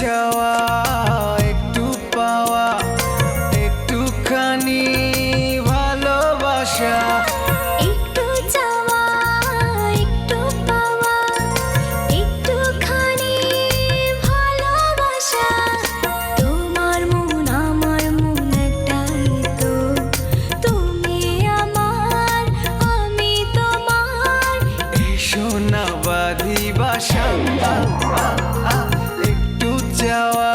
চাওয়া একটু পাওয়া একটুখানি ভালোবাসা। shower